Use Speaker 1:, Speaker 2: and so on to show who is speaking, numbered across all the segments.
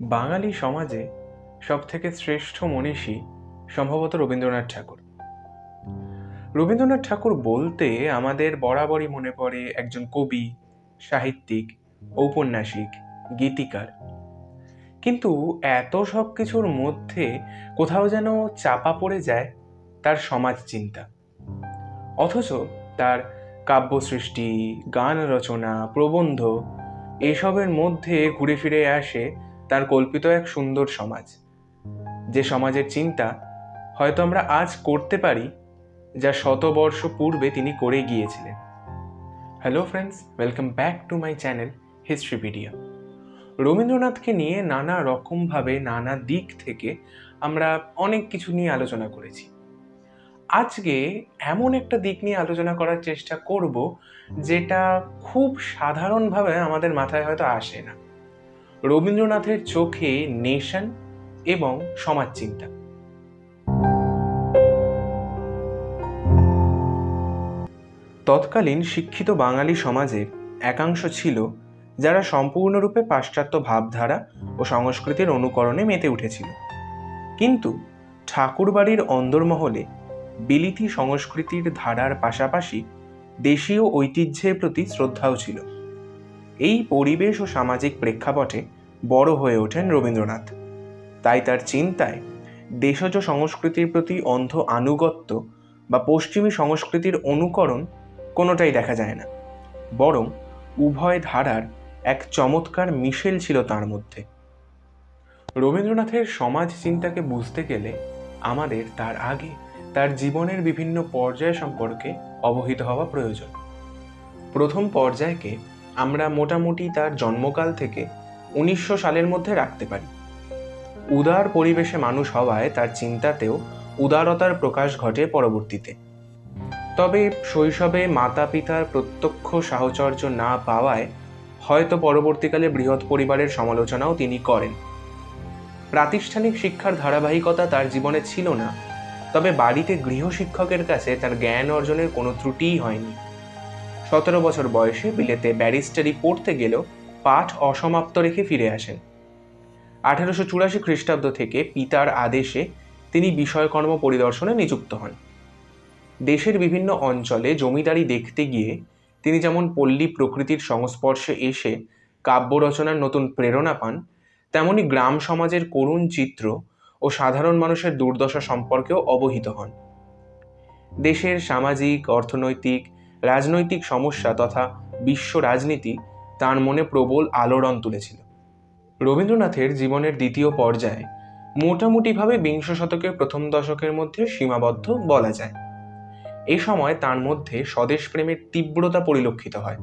Speaker 1: বাঙালি সমাজে সবথেকে শ্রেষ্ঠ মনীষী সম্ভবত রবীন্দ্রনাথ ঠাকুর। রবীন্দ্রনাথ ঠাকুর বলতে আমাদের বরাবরই মনে পড়ে একজন কবি, সাহিত্যিক, ঔপন্যাসিক, গীতিকার। কিন্তু এত সব কিছুর মধ্যে কোথাও যেন চাপা পড়ে যায় তার সমাজ চিন্তা অথচ তার কাব্য সৃষ্টি গান রচনা, প্রবন্ধ এসবের মধ্যে ঘুরে ফিরে আসে তার কল্পিত এক সুন্দর সমাজ। যে সমাজের চিন্তা হয়তো আমরা আজ করতে পারি, যা শতবর্ষ পূর্বে তিনি করে গিয়েছিলেন। Hello friends welcome back to my channel Historypedia রবীন্দ্রনাথকে নিয়ে নানা রকমভাবে, নানা দিক থেকে আমরা অনেক কিছু নিয়ে আলোচনা করেছি। আজকে এমন একটা দিক নিয়ে আলোচনা করার চেষ্টা করব, যেটা খুব সাধারণভাবে আমাদের মাথায় হয়তো আসে না। রবীন্দ্রনাথের চোখে নেশন এবং সমাজ চিন্তা তৎকালীন শিক্ষিত বাঙালি সমাজের একাংশ ছিল যারা সম্পূর্ণরূপে পাশ্চাত্য ভাবধারা ও সংস্কৃতির অনুকরণে মেতে উঠেছিল। কিন্তু ঠাকুরবাড়ির অন্দরমহলে বিলিতি সংস্কৃতির ধারার পাশাপাশি দেশীয় ঐতিহ্যের প্রতি শ্রদ্ধাও ছিল। এই পরিবেশ ও সামাজিক প্রেক্ষাপটে বড় হয়ে ওঠেন রবীন্দ্রনাথ। তাই তার চিন্তায় দেশজ সংস্কৃতির প্রতি অন্ধ আনুগত্য বা পশ্চিমী সংস্কৃতির অনুকরণ কোনোটাই দেখা যায় না। বরং উভয় ধারার এক চমৎকার মিশেল ছিল তার মধ্যে। রবীন্দ্রনাথের সমাজ চিন্তাকে বুঝতে গেলে আমাদের তার আগে তার জীবনের বিভিন্ন পর্যায় সম্পর্কে অবহিত হওয়া প্রয়োজন। প্রথম পর্যায়কে আমরা মোটামুটি তার জন্মকাল থেকে উনিশশো সালের মধ্যে রাখতে পারি। উদার পরিবেশে মানুষ হওয়ায় তার চিন্তাতেও উদারতার প্রকাশ ঘটে পরবর্তীতে। তবে শৈশবে মাতা পিতার প্রত্যক্ষ সাহচর্য না পাওয়ায় হয়তো পরবর্তীকালে বৃহৎ পরিবারের সমালোচনাও তিনি করেন। প্রাতিষ্ঠানিক শিক্ষার ধারাবাহিকতা তার জীবনে ছিল না, তবে বাড়িতে গৃহশিক্ষকের কাছে তার জ্ঞান অর্জনের কোনো ত্রুটিই হয়নি। সতেরো বছর বয়সে বিলেতে ব্যারিস্টারি পড়তে গেলেও পাঠ অসমাপ্ত রেখে ফিরে আসেন। আঠেরোশো চুরাশি খ্রিস্টাব্দ থেকে পিতার আদেশে তিনি বিষয়কর্ম পরিদর্শনে নিযুক্ত হন। দেশের বিভিন্ন অঞ্চলে জমিদারি দেখতে গিয়ে তিনি যেমন পল্লী প্রকৃতির সংস্পর্শে এসে কাব্য রচনার নতুন প্রেরণা পান, তেমনি গ্রাম সমাজের করুণ চিত্র ও সাধারণ মানুষের দুর্দশা সম্পর্কেও অবহিত হন। দেশের সামাজিক, অর্থনৈতিক রাজনৈতিক সমস্যা তথা বিশ্ব রাজনীতি তার মনে প্রবল আলোড়ন তুলেছিল। রবীন্দ্রনাথের জীবনের দ্বিতীয় পর্যায়ে মোটামুটিভাবে বিংশ শতকের প্রথম দশকের মধ্যে সীমাবদ্ধ বলা যায়। এ সময় তার মধ্যে স্বদেশ প্রেমের তীব্রতা পরিলক্ষিত হয়।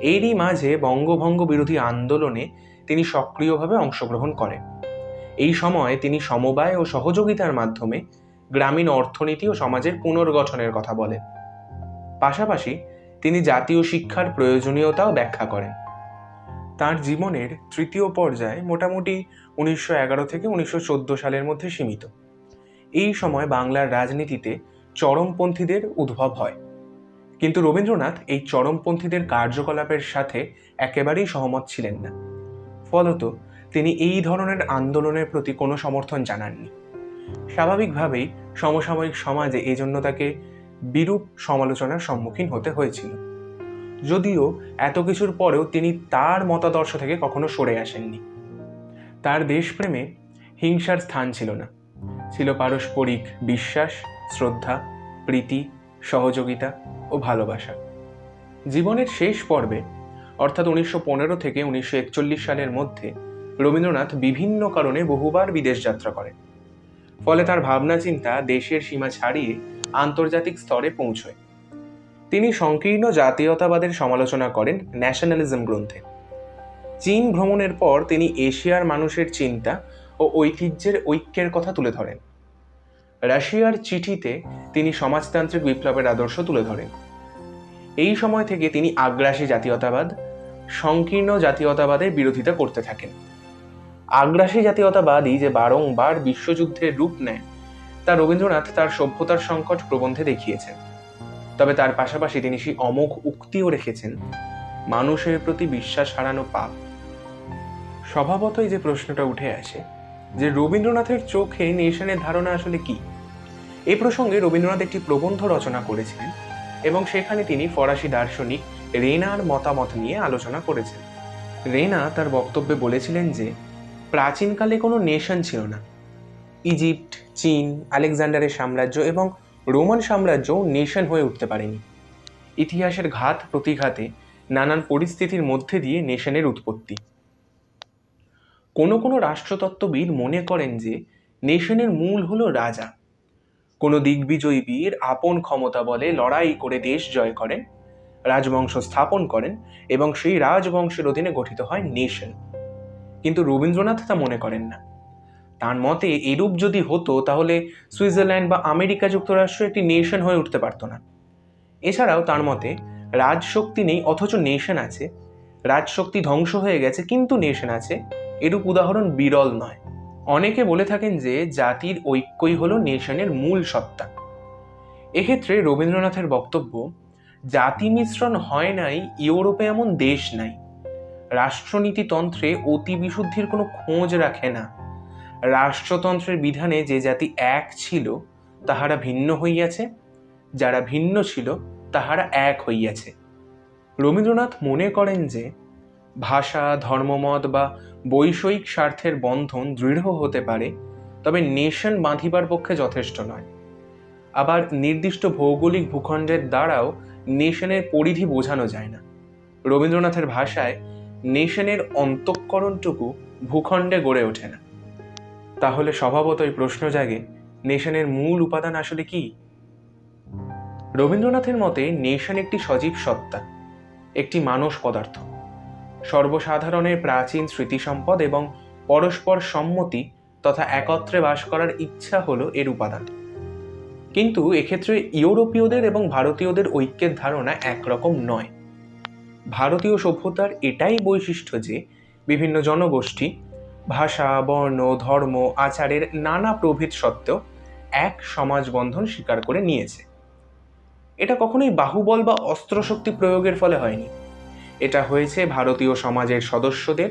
Speaker 1: এরই মাঝে বঙ্গভঙ্গ বিরোধী আন্দোলনে তিনি সক্রিয়ভাবে অংশগ্রহণ করেন। এই সময় তিনি সমবায় ও সহযোগিতার মাধ্যমে গ্রামীণ অর্থনীতি ও সমাজের পুনর্গঠনের কথা বলেন। পাশাপাশি তিনি জাতীয় শিক্ষার প্রয়োজনীয়তাও ব্যাখ্যা করেন। তার জীবনের তৃতীয় পর্যায়ে মোটামুটি উনিশশো এগারো থেকে উনিশশো চোদ্দ সালের মধ্যে সীমিত। এই সময় বাংলার রাজনীতিতে চরমপন্থীদের উদ্ভব হয়। কিন্তু রবীন্দ্রনাথ এই চরমপন্থীদের কার্যকলাপের সাথে একেবারেই সহমত ছিলেন না। ফলত তিনি এই ধরনের আন্দোলনের প্রতি কোনো সমর্থন জানাননি। স্বাভাবিকভাবেই সমসাময়িক সমাজে এই জন্য তাকে বিরূপ সমালোচনার সম্মুখীন হতে হয়েছিল। যদিও এত কিছুর পরেও তিনি তার মতাদর্শ থেকে কখনো সরে আসেননি। তার দেশপ্রেমে হিংসার স্থান ছিল না। ছিল পারস্পরিক বিশ্বাস, শ্রদ্ধা, প্রীতি, সহযোগিতা ও ভালোবাসা। জীবনের শেষ পর্বে, অর্থাৎ উনিশশো পনেরো থেকে উনিশশো একচল্লিশ সালের মধ্যে, রবীন্দ্রনাথ বিভিন্ন কারণে বহুবার বিদেশ যাত্রা করেন। ফলে তার ভাবনা চিন্তা দেশের সীমা ছাড়িয়ে আন্তর্জাতিক স্তরে পৌঁছয়। তিনি সংকীর্ণ জাতীয়তাবাদের সমালোচনা করেন ন্যাশনালিজম গ্রন্থে। চীন ভ্রমণের পর তিনি এশিয়ার মানুষের চিন্তা ও ঐতিহ্যের ঐক্যের কথা তুলে ধরেন। রাশিয়ার চিঠিতে তিনি সমাজতান্ত্রিক বিপ্লবের আদর্শ তুলে ধরেন। এই সময় থেকে তিনি আগ্রাসী জাতীয়তাবাদ, সংকীর্ণ জাতীয়তাবাদের বিরোধিতা করতে থাকেন। আগ্রাসী জাতীয়তাবাদই যে বারংবার বিশ্বযুদ্ধের রূপ নেয় তা রবীন্দ্রনাথ তার সভ্যতার সংকট প্রবন্ধে দেখিয়েছেন। তবে তার পাশাপাশি তিনি সেই অমোঘ উক্তিও রেখেছেন, মানুষের প্রতি বিশ্বাস হারানো পাপ। স্বভাবতই যে প্রশ্নটা উঠে আসে, যে রবীন্দ্রনাথের চোখে নেশনের ধারণা আসলে কি? এই প্রসঙ্গে রবীন্দ্রনাথ একটি প্রবন্ধ রচনা করেছিলেন এবং সেখানে তিনি ফরাসি দার্শনিক রেনার মতামত নিয়ে আলোচনা করেছেন। রেনা তার বক্তব্যে বলেছিলেন যে, প্রাচীনকালে কোনো নেশন ছিল না। ইজিপ্ট, চীন, আলেকজান্ডারের সাম্রাজ্য এবং রোমান সাম্রাজ্যও নেশন হয়ে উঠতে পারেনি। ইতিহাসের ঘাত প্রতিঘাতে নানান পরিস্থিতির মধ্যে দিয়ে নেশনের উৎপত্তি। কোনো কোনো রাষ্ট্রতত্ত্ববিদ মনে করেন যে নেশনের মূল হলো রাজা। কোনো দিগ্বিজয়ী বীর আপন ক্ষমতা বলে লড়াই করে দেশ জয় করেন, রাজবংশ স্থাপন করেন এবং সেই রাজবংশের অধীনে গঠিত হয় নেশন। কিন্তু রবীন্দ্রনাথ তা মনে করেন না। তার মতে, এরূপ যদি হতো, তাহলে সুইজারল্যান্ড বা আমেরিকা যুক্তরাষ্ট্র একটি নেশন হয়ে উঠতে পারত না। এছাড়াও তার মতে, রাজশক্তি নেই, অথচ নেশন আছে। রাজশক্তি ধ্বংস হয়ে গেছে, কিন্তু নেশন আছে। এরূপ উদাহরণ বিরল নয়। অনেকে বলে থাকেন যে, জাতির ঐক্যই হলো নেশনের মূল সত্তা। এক্ষেত্রে রবীন্দ্রনাথের বক্তব্য, জাতি মিশ্রণ হয় নাই, ইউরোপে এমন দেশ নাই। রাষ্ট্রনীতিতন্ত্রে অতি বিশুদ্ধির কোনো খোঁজ রাখে না। রাষ্ট্রতন্ত্রের বিধানে যে জাতি এক ছিল, তাহারা ভিন্ন হইয়াছে। যারা ভিন্ন ছিল, তাহারা এক হইয়াছে। রবীন্দ্রনাথ মনে করেন যে, ভাষা, ধর্মমত বা বৈষয়িক স্বার্থের বন্ধন দৃঢ় হতে পারে, তবে নেশন বাঁধিবার পক্ষে যথেষ্ট নয়। আবার নির্দিষ্ট ভৌগোলিক ভূখণ্ডের দ্বারাও নেশনের পরিধি বোঝানো যায় না। রবীন্দ্রনাথের ভাষায়, নেশনের অন্তঃকরণটুকু ভূখণ্ডে গড়ে ওঠে না। তাহলে স্বভাবতই প্রশ্ন জাগে, নেশনের মূল উপাদান আসলে কি? রবীন্দ্রনাথের মতে নেশন একটি সজীব সত্তা, একটি মানস পদার্থ। সর্বসাধারণের প্রাচীন স্মৃতিসম্পদ এবং পরস্পর সম্মতি তথা একত্রে বাস করার ইচ্ছা হলো এর উপাদান। কিন্তু এক্ষেত্রে ইউরোপীয়দের এবং ভারতীয়দের ঐক্যের ধারণা একরকম নয়। ভারতীয় সভ্যতার এটাই বৈশিষ্ট্য যে, বিভিন্ন জনগোষ্ঠী ভাষা, বর্ণ, ধর্ম, আচারের নানা প্রভেদ সত্ত্বেও এক সমাজ বন্ধন স্বীকার করে নিয়েছে। এটা কখনোই বাহুবল বা অস্ত্রশক্তি প্রয়োগের ফলে হয়নি। এটা হয়েছে ভারতীয় সমাজের সদস্যদের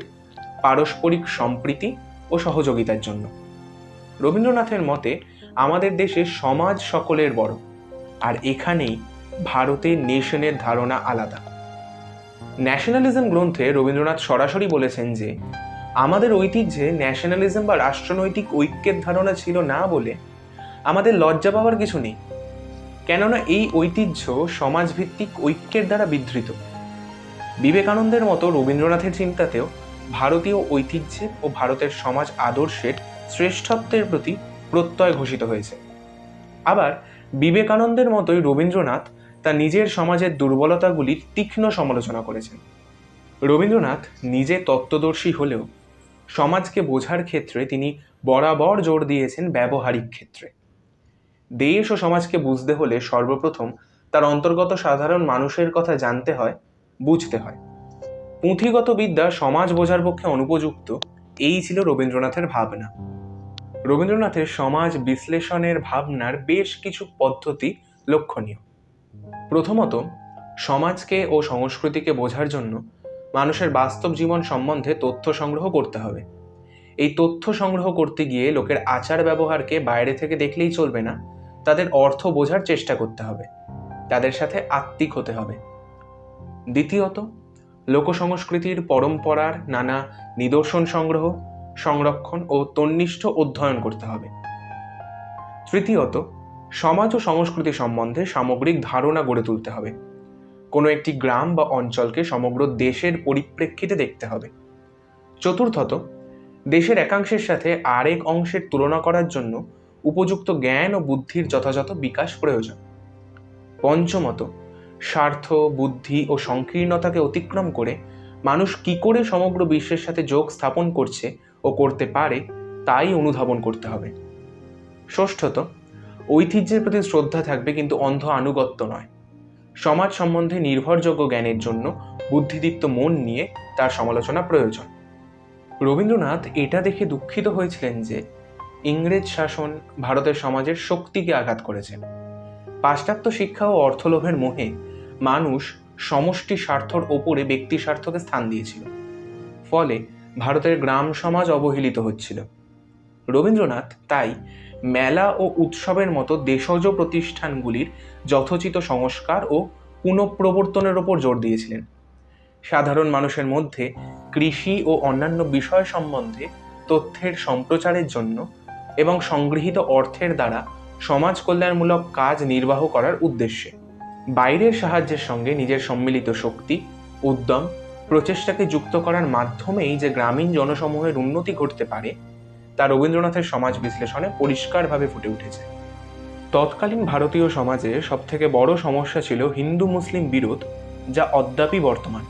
Speaker 1: পারস্পরিক সম্প্রীতি ও সহযোগিতার জন্য। রবীন্দ্রনাথের মতে, আমাদের দেশে সমাজ সকলের বড়, আর এখানেই ভারতের নেশনের ধারণা আলাদা। ন্যাশনালিজম গ্রন্থে রবীন্দ্রনাথ সরাসরি বলেছেন যে আমাদের ঐতিহ্যে ন্যাশনালিজম বা রাষ্ট্রনৈতিক ঐক্যের ধারণা ছিল না বলে আমাদের লজ্জা পাওয়ার কিছু নেই। কেননা এই ঐতিহ্য সমাজভিত্তিক ঐক্যের দ্বারা বিধৃত। বিবেকানন্দের মতো রবীন্দ্রনাথের চিন্তাতেও ভারতীয় ঐতিহ্যে ও ভারতের সমাজ আদর্শের শ্রেষ্ঠত্বের প্রতি প্রত্যয় ঘোষিত হয়েছে। আবার বিবেকানন্দের মতোই রবীন্দ্রনাথ তার নিজের সমাজের দুর্বলতাগুলির তীক্ষ্ণ সমালোচনা করেছেন। রবীন্দ্রনাথ নিজে তত্ত্বদর্শী হলেও সমাজকে বোঝার ক্ষেত্রে তিনি বরাবর জোর দিয়েছেন ব্যবহারিক ক্ষেত্রে। দেশ ও সমাজকে বুঝতে হলে সর্বপ্রথম তার অন্তর্গত সাধারণ মানুষের কথা জানতে হয়, বুঝতে হয়। পুঁথিগত বিদ্যা সমাজ বোঝার পক্ষে অনুপযুক্ত, এই ছিল রবীন্দ্রনাথের ভাবনা। রবীন্দ্রনাথের সমাজ বিশ্লেষণের ভাবনার বেশ কিছু পদ্ধতি লক্ষণীয়। প্রথমত, সমাজকে ও সংস্কৃতিকে বোঝার জন্য মানুষের বাস্তব জীবন সম্বন্ধে তথ্য সংগ্রহ করতে হবে। এই তথ্য সংগ্রহ করতে গিয়ে লোকের আচার ব্যবহারকে বাইরে থেকে দেখলেই চলবে না, তাদের অর্থ বোঝার চেষ্টা করতে হবে, তাদের সাথে আত্মিক হতে হবে। দ্বিতীয়ত, লোকসংস্কৃতির পরম্পরার নানা নিদর্শন সংগ্রহ, সংরক্ষণ ও তন্নিষ্ঠ অধ্যয়ন করতে হবে। তৃতীয়ত, সমাজ ও সংস্কৃতি সম্বন্ধে সামগ্রিক ধারণা গড়ে তুলতে হবে। কোনো একটি গ্রাম বা অঞ্চলকে সমগ্র দেশের পরিপ্রেক্ষিতে দেখতে হবে। চতুর্থত, দেশের একাংশের সাথে আরেক অংশের তুলনা করার জন্য উপযুক্ত জ্ঞান ও বুদ্ধির যথাযথ বিকাশ প্রয়োজন। পঞ্চমত, স্বার্থ, বুদ্ধি ও সংকীর্ণতাকে অতিক্রম করে মানুষ কি করে সমগ্র বিশ্বের সাথে যোগ স্থাপন করছে ও করতে পারে তাই অনুধাবন করতে হবে। ষষ্ঠত, ঐতিহ্যের প্রতি শ্রদ্ধা থাকবে কিন্তু অন্ধ আনুগত্য নয়। সমাজ সম্বন্ধে নির্ভরযোগ্য জ্ঞানের জন্য বুদ্ধিদীপ্ত মন নিয়ে তার সমালোচনা প্রয়োজন। রবীন্দ্রনাথ এটা দেখে দুঃখিত হয়েছিলেন যে ইংরেজ শাসন ভারতের সমাজের শক্তিকে আঘাত করেছে। পাশ্চাত্য শিক্ষা ও অর্থলোভের মোহে মানুষ সমষ্টি স্বার্থর ওপরে ব্যক্তি স্বার্থকে স্থান দিয়েছিল। ফলে ভারতের গ্রাম সমাজ অবহেলিত হচ্ছিল। রবীন্দ্রনাথ তাই মেলা ও উৎসবের মতো দেশজ প্রতিষ্ঠানগুলির যথোচিত সংস্কার ও পুনঃপ্রবর্তনের ওপর জোর দিয়েছিলেন। সাধারণ মানুষের মধ্যে কৃষি ও অন্যান্য বিষয় সম্বন্ধে তথ্যের সম্প্রচারের জন্য এবং সংগৃহীত অর্থের দ্বারা সমাজ কল্যাণমূলক কাজ নির্বাহ করার উদ্দেশ্যে বাইরের সাহায্যের সঙ্গে নিজের সম্মিলিত শক্তি, উদ্যম, প্রচেষ্টাকে যুক্ত করার মাধ্যমেই যে গ্রামীণ জনসমূহের উন্নতি ঘটতে পারে তা রবীন্দ্রনাথের সমাজ বিশ্লেষণে পরিষ্কারভাবে ফুটে উঠেছে। তৎকালীন ভারতীয় সমাজে সবথেকে বড় সমস্যা ছিল হিন্দু মুসলিম বিরোধ, যা অদ্যাপি বর্তমান।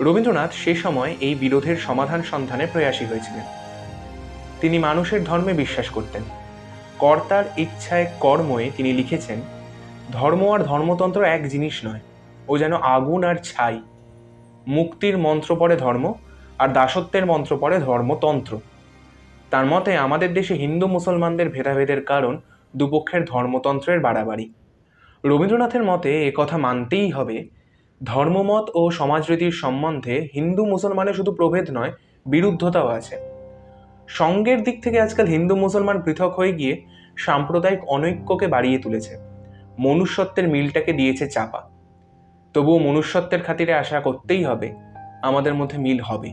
Speaker 1: রবীন্দ্রনাথ সে সময় এই বিরোধের সমাধান সন্ধানে প্রয়াসী হয়েছিলেন। তিনি মানুষের ধর্মে বিশ্বাস করতেন। কর্তার ইচ্ছায় কর্ময়ে তিনি লিখেছেন, ধর্ম আর ধর্মতন্ত্র এক জিনিস নয়, ও যেন আগুন আর ছাই। মুক্তির মন্ত্র পড়ে ধর্ম, আর দাসত্বের মন্ত্র পড়ে ধর্মতন্ত্র। তার মতে আমাদের দেশে হিন্দু মুসলমানদের ভেদাভেদের কারণ দুপক্ষের ধর্মতন্ত্রের বাড়াবাড়ি। রবীন্দ্রনাথের মতে কথা মানতেই হবে, ধর্মমত ও সমাজরীতির সম্বন্ধে হিন্দু মুসলমানের শুধু প্রভেদ নয়, বিরুদ্ধতাও আছে। সঙ্গের দিক থেকে আজকাল হিন্দু মুসলমান পৃথক হয়ে গিয়ে সাম্প্রদায়িক অনৈক্যকে বাড়িয়ে তুলেছে, মনুষ্যত্বের মিলটাকে দিয়েছে চাপা। তবুও মনুষ্যত্বের খাতিরে আশা করতেই হবে, আমাদের মধ্যে মিল হবে।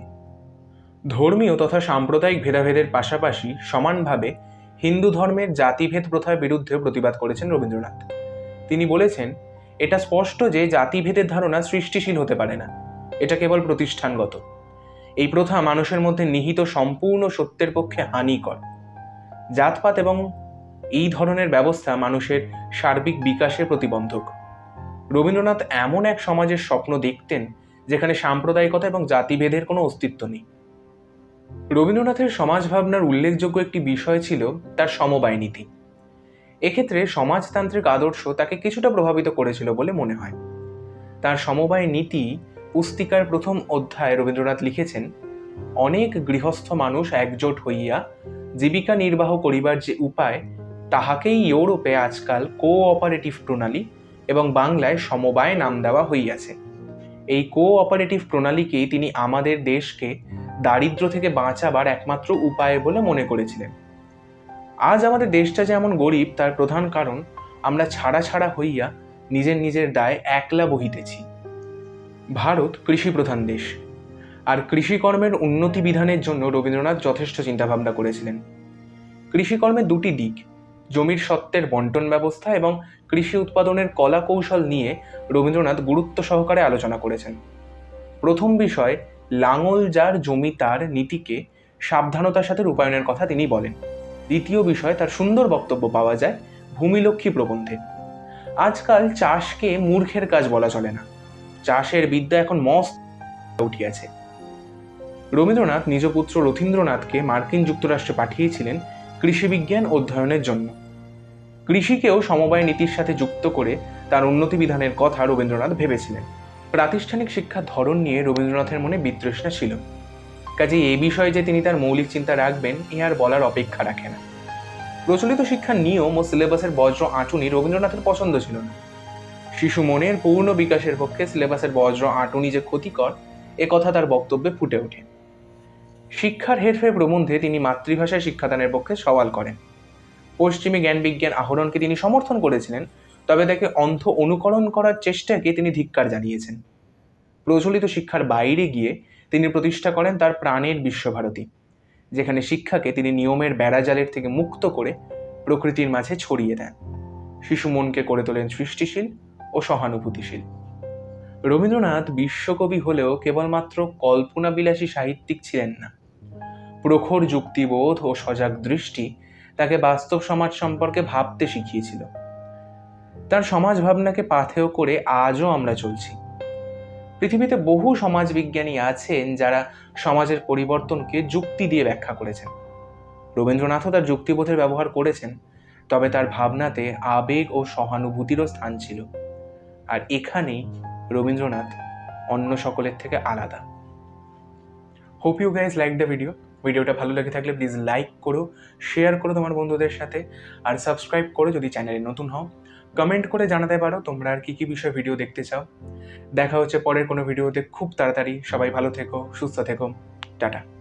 Speaker 1: ধর্মীয় তথা সাম্প্রদায়িক ভেদাভেদের পাশাপাশি সমানভাবে হিন্দু ধর্মের জাতিভেদ প্রথার বিরুদ্ধে প্রতিবাদ করেছেন রবীন্দ্রনাথ। তিনি বলেছেন, এটা স্পষ্ট যে জাতিভেদের ধারণা সৃষ্টিশীল হতে পারে না। এটা কেবল প্রতিষ্ঠানগত। এই প্রথা মানুষের মধ্যে নিহিত সম্পূর্ণ সত্যের পক্ষে হানিকর। জাতপাত এবং এই ধরনের ব্যবস্থা মানুষের সার্বিক বিকাশের প্রতিবন্ধক। রবীন্দ্রনাথ এমন এক সমাজের স্বপ্ন দেখতেন, যেখানে সাম্প্রদায়িকতা এবং জাতিভেদের কোনো অস্তিত্ব নেই। রবীন্দ্রনাথের সমাজ ভাবনার উল্লেখযোগ্য একটি বিষয় ছিল তার সমবায় নীতি। এক্ষেত্রে সমাজতান্ত্রিক আদর্শ তাকে কিছুটা প্রভাবিত করেছিল বলে মনে হয়। তার সমবায় নীতি পুস্তিকার প্রথম অধ্যায় রবীন্দ্রনাথ লিখেছেন, অনেক গৃহস্থ মানুষ একজোট হইয়া জীবিকা নির্বাহ করিবার যে উপায়, তাহাকেই ইউরোপে আজকাল কো অপারেটিভ প্রণালী এবং বাংলায় সমবায় নাম দেওয়া হইয়াছে। এই কো অপারেটিভ প্রণালীকেই তিনি আমাদের দেশকে দারিদ্র থেকে বাঁচাবার একমাত্র উপায় বলে মনে করেছিলেন। আজ আমাদের দেশটা যেমন গরিব, তার প্রধান কারণ আমরা ছাড়া ছাড়া হইয়া নিজের নিজের দায় একলা বহিতেছি। ভারত কৃষি প্রধান দেশ। আর কৃষিকর্মের উন্নতি বিধানের জন্য রবীন্দ্রনাথ যথেষ্ট চিন্তাভাবনা করেছিলেন। কৃষিকর্মের দুটি দিক, জমির সত্ত্বের বন্টন ব্যবস্থা এবং কৃষি উৎপাদনের কলা কৌশল নিয়ে রবীন্দ্রনাথ গুরুত্ব সহকারে আলোচনা করেছেন। প্রথম বিষয় লাঙল যার জমি তার নীতিকে সাবধানতার সাথে রূপায়ণের কথা তিনি বলেন। দ্বিতীয় বিষয়, তার সুন্দর বক্তব্য পাওয়া যায় ভূমিলক্ষ্মী প্রবন্ধে। আজকাল চাষকে মূর্খের কাজ বলা চলে না। চাষের বিদ্যা এখন মস্ত উঠিয়াছে। রবীন্দ্রনাথ নিজ পুত্র রথীন্দ্রনাথকে মার্কিন যুক্তরাষ্ট্রে পাঠিয়েছিলেন কৃষিবিজ্ঞান অধ্যয়নের জন্য। কৃষিকেও সমবায় নীতির সাথে যুক্ত করে তার উন্নতি বিধানের কথা রবীন্দ্রনাথ ভেবেছিলেন। প্রাতিষ্ঠানিক শিক্ষার ধরন নিয়ে রবীন্দ্রনাথের মনে বিতৃষ্ণা ছিল। কাজে এই বিষয়ে যে তিনি তার মৌলিক চিন্তা রাখবেন, এ আর বলার অপেক্ষা রাখে না। প্রচলিত শিক্ষার নিয়ম ও সিলেবাসের বজ্র আঁটুনি রবীন্দ্রনাথের পছন্দ ছিল না। শিশু মনের পূর্ণ বিকাশের পক্ষে সিলেবাসের বজ্র আঁটুনি যে ক্ষতিকর, এ কথা তার বক্তব্যে ফুটে ওঠে। শিক্ষার হেরফের প্রবন্ধে তিনি মাতৃভাষায় শিক্ষাদানের পক্ষে সওয়াল করেন। পশ্চিমী জ্ঞান বিজ্ঞান আহরণকে তিনি সমর্থন করেছিলেন তবে তাকে অন্ধ অনুকরণ করার চেষ্টাকে তিনি ধিক্কার জানিয়েছেন। প্রচলিত শিক্ষার বাইরে গিয়ে তিনি প্রতিষ্ঠা করেন তার প্রাণের বিশ্বভারতী, যেখানে শিক্ষাকে তিনি নিয়মের বেড়াজালের থেকে মুক্ত করে প্রকৃতির মাঝে ছড়িয়ে দেন। শিশু মনকে করে তোলেন সৃষ্টিশীল ও সহানুভূতিশীল। রবীন্দ্রনাথ বিশ্বকবি হলেও কেবলমাত্র কল্পনাবিলাসী সাহিত্যিক ছিলেন না। প্রখর যুক্তিবোধ ও সজাগ দৃষ্টি তাকে বাস্তব সমাজ সম্পর্কে ভাবতে শিখিয়েছিল। তার সমাজ ভাবনাকে পাথেয় করে আজও আমরা চলছি। পৃথিবীতে বহু সমাজবিজ্ঞানী আছেন যারা সমাজের পরিবর্তনকে যুক্তি দিয়ে ব্যাখ্যা করেছেন। রবীন্দ্রনাথও তার যুক্তিবোধের ব্যবহার করেছেন, তবে তার ভাবনাতে আবেগ ও সহানুভূতিরও স্থান ছিল। আর এখানেই রবীন্দ্রনাথ অন্য সকলের থেকে আলাদা। Hope you guys like the video ভিডিওটা ভালো লেগে থাকলে প্লিজ লাইক করো শেয়ার করো তোমার বন্ধুদের সাথে, আর সাবস্ক্রাইব করো যদি চ্যানেলে নতুন হও। কমেন্ট করে জানাতে পারো, তোমরা আর কী কী বিষয়ে ভিডিও দেখতে চাও। দেখা হচ্ছে পরের কোনো ভিডিওতে খুব তাড়াতাড়ি। সবাই ভালো থেকো, সুস্থ থেকো। টাটা।